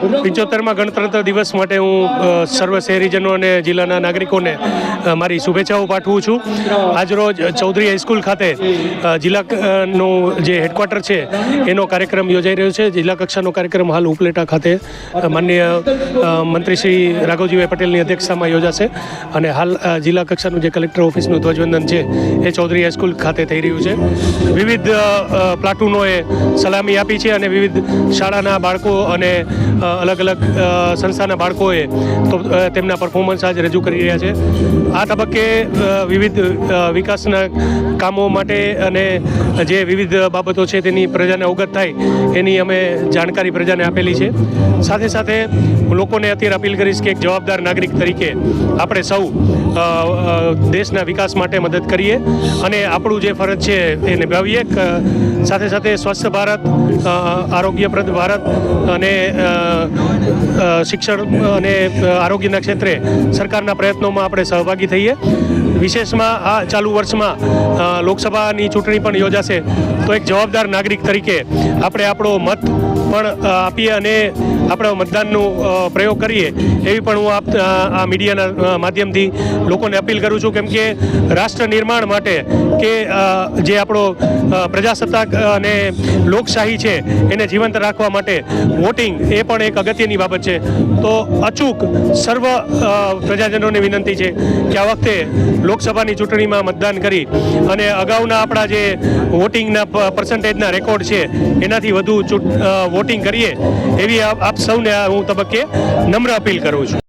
પંચોતેરમાં ગણતંત્ર દિવસ માટે હું સર્વ શહેરીજનો અને જિલ્લાના નાગરિકોને મારી શુભેચ્છાઓ પાઠવું છું. આજરોજ ચૌધરી હાઈસ્કૂલ ખાતે જિલ્લાનું જે હેડક્વાર્ટર છે, એનો કાર્યક્રમ યોજાઈ રહ્યો છે. જિલ્લા કક્ષાનો કાર્યક્રમ હાલ ઉપલેટા ખાતે માનનીય મંત્રી શ્રી રાઘવજીભાઈ પટેલની અધ્યક્ષતામાં યોજાશે. અને હાલ જિલ્લા કક્ષાનું જે કલેક્ટર ઓફિસનું ધ્વજવંદન છે, એ ચૌધરી હાઈસ્કૂલ ખાતે થઈ રહ્યું છે. વિવિધ પ્લાટૂનોએ સલામી આપી છે અને વિવિધ શાળાના બાળકો અને અલગ અલગ સંસ્થાના બાળકોએ તો તેમના પરફોર્મન્સ આજે રજૂ કરી રહ્યા છે. આ તબક્કે વિવિધ વિકાસના કામો માટે અને જે વિવિધ બાબતો છે તેની પ્રજાને અવગત થાય, એની અમે જાણકારી પ્રજાને આપેલી છે. સાથે સાથે લોકોને અત્યારે અપીલ કરીશ કે એક જવાબદાર નાગરિક તરીકે આપણે સૌ દેશના વિકાસ માટે મદદ કરીએ અને આપણું જે ફરજ છે એ નિભાવીએ. સાથે સાથે સ્વસ્થ ભારત આરોગ્યપ્રદ ભારત અને શિક્ષણ અને આરોગ્યના ક્ષેત્રે સરકારના પ્રયત્નોમાં આપણે સહભાગી થઈએ. વિશેષમાં આ ચાલુ વર્ષમાં લોકસભાની ચૂંટણી પણ યોજાશે. તો એક જવાબદાર નાગરિક તરીકે આપણે આપણો મત પણ આપીએ અને આપણે મતદાનનું પ્રયોગ કરીએ એવી પણ હું આપ આ મીડિયાના માધ્યમથી લોકોને અપીલ કરું છું કેમ કે રાષ્ટ્ર નિર્માણ માટે કે જે આપણો પ્રજાસત્તાક અને લોકશાહી છે એને જીવંત રાખવા માટે વોટિંગ એ પણ એક અગત્યની બાબત છે. તો અચૂક સર્વ પ્રજાજનોને વિનંતી છે કે આ વખતે લોકસભાની ચૂંટણીમાં મતદાન કરી અને અગાઉના આપણા જે વોટિંગના પર્સન્ટેજના રેકોર્ડ છે એનાથી વધુ અ, વોટિંગ કરીએ એવી આપ સૌને હું તબક્કે નમ્ર અપીલ કરું છું.